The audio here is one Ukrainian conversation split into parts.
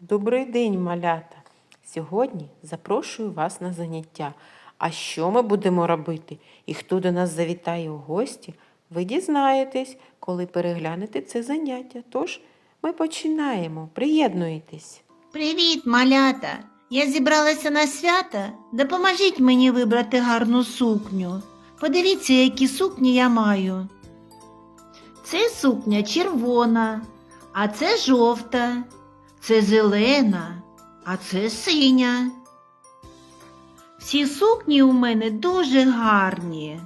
Добрий день, малята! Сьогодні запрошую вас на заняття. А що ми будемо робити і хто до нас завітає у гості, ви дізнаєтесь, коли переглянете це заняття. Тож ми починаємо. Приєднуйтесь! Привіт, малята! Я зібралася на свято. Допоможіть мені вибрати гарну сукню. Подивіться, які сукні я маю. Це сукня червона, а це жовта, це зелена, а це синя. Всі сукні у мене дуже гарні.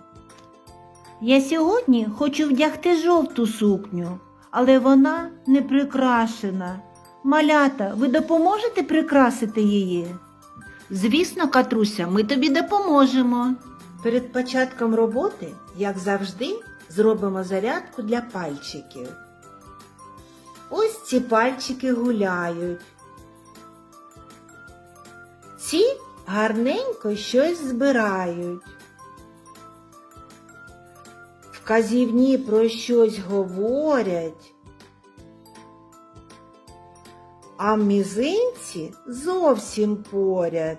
Я сьогодні хочу вдягти жовту сукню, але вона не прикрашена. Малята, ви допоможете прикрасити її? Звісно, Катруся, ми тобі допоможемо. Перед початком роботи, як завжди, зробимо зарядку для пальчиків. Ось ці пальчики гуляють. Ці гарненько щось збирають. Вказівні про щось говорять. А мізинці зовсім поряд.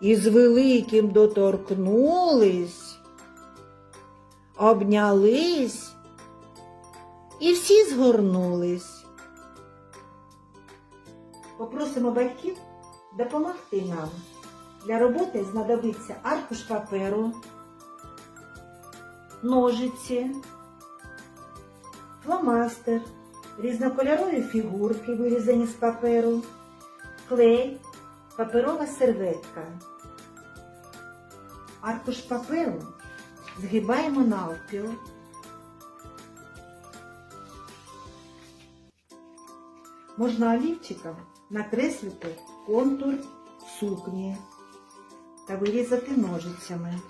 І з великим доторкнулись, обнялись і всі згорнулись. Попросимо батьків допомогти нам. Для роботи знадобиться аркуш паперу, ножиці, фломастер, різнокольорові фігурки, вирізані з паперу, клей, паперова серветка. Аркуш паперу згибаємо навпіл. Можна олівчиком накреслити контур сукні та вирізати ножицями.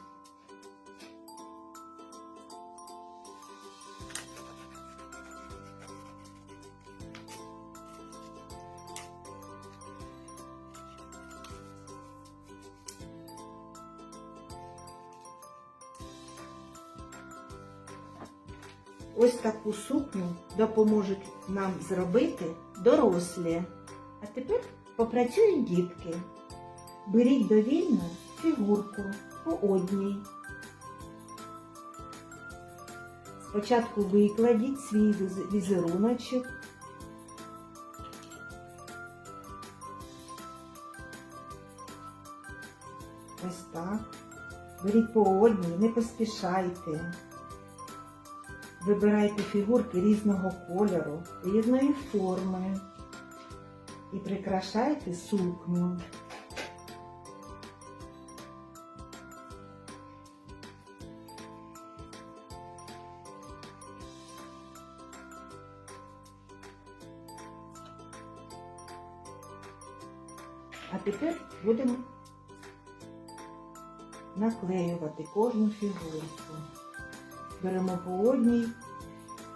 Ось таку сукню допоможуть нам зробити дорослі. А тепер попрацюють дітки. Беріть довільно фігурку по одній. Спочатку викладіть свій візеруночок. Ось так. Беріть по одній, не поспішайте. Вибирайте фігурки різного кольору, різної форми і прикрашайте сукню. А тепер будемо наклеювати кожну фігурку. Беремо по одній,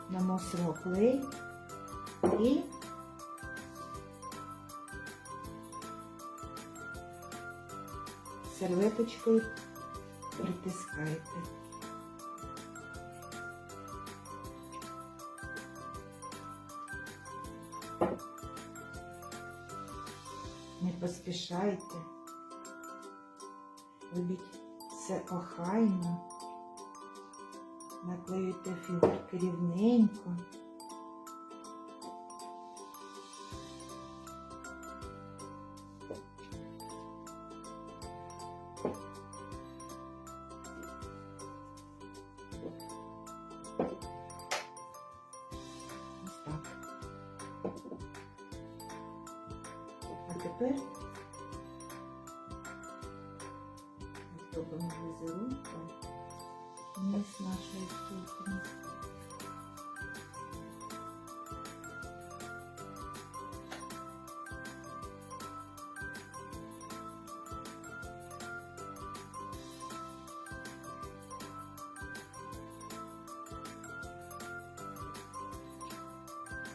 наносимо клей і серветочкою притискаєте. Не поспішайте. Робіть все охайно. Наклеюйте фігурки рівненько. Тепер зробимо візерунком низ нашої сукні.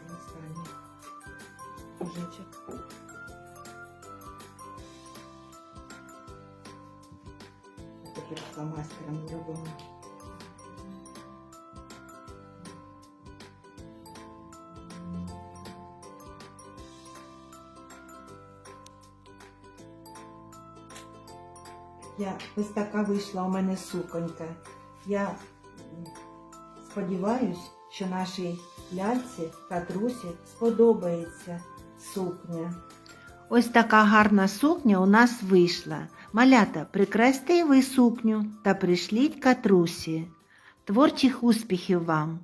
І Останній кружечок. А тепер фломастером робимо Я ось така вийшла у мене суконька. Я сподіваюсь, що нашій ляльці Катрусі сподобається сукня. Ось така гарна сукня у нас вийшла. Малята, прикрасьте і ви сукню та пришліть Катрусі. Творчих успіхів вам!